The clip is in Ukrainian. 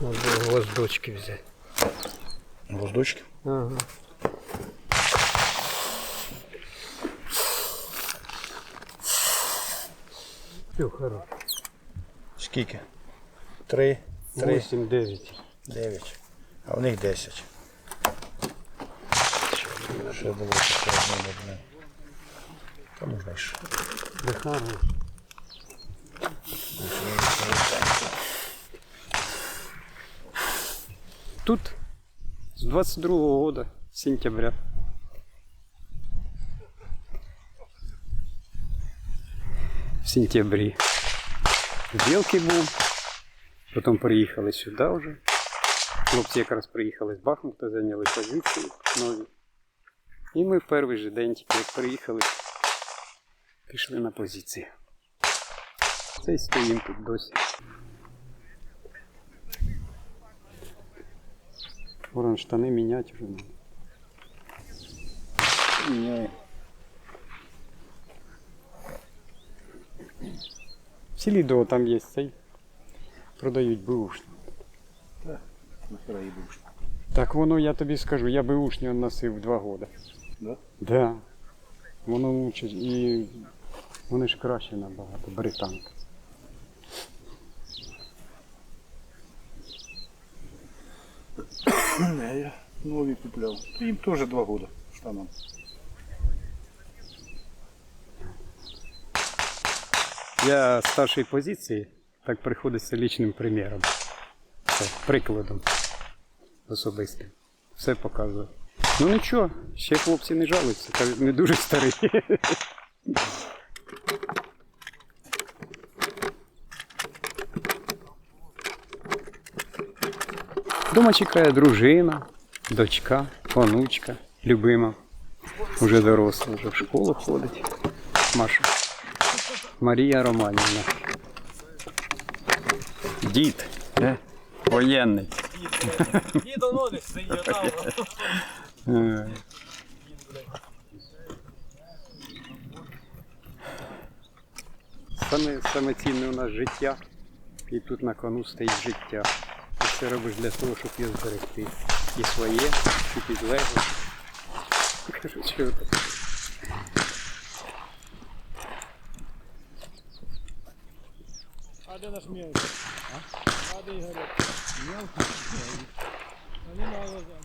Надо гвоздочки взяти. Воздучки. Ага. Все, хорошо. Скільки? Три, три, 8, 9. дев'ять. А у них десять. Ще було ще одне одне. Та можна ще. Да Тут с 22 года, сентября. В сентябрі. Білки був. Потім приїхали сюди вже. Хлопці якраз приїхали з Бахмута, зайняли позиції нові. І ми в перший же день, тільки як приїхали, пішли на позиції. Це й стоїмо тут досі. Ворон штани міняти вже надо. Селі до там є цей. Продають бушні. Нахера їй був. Так воно, я тобі скажу, я бушні носив два роки. Да? Да. Воно лучше і вони ж краще набагато, британка. Не, я нові купляв. Їм теж два года штанам. Я старшої позиції, так приходиться лічним приміром. Прикладом особистим. Все показую. Ну нічого, ще хлопці не жалуються, не дуже старі. Дома чекає дружина, дочка, онучка, любима. Уже доросла, вже в школу ходить. Маша. Марія Романівна. Дід. Е? Воєнний. Дідо ноги стоїть там. Саме, саме цінне у нас життя. І тут на кону стоїть життя. Все робиш для того, щоб її зберегти. І своє, і підлегле. Кажу, чого? А де наш мелкий? А де Ігорек? Мелкий? А мало глазами.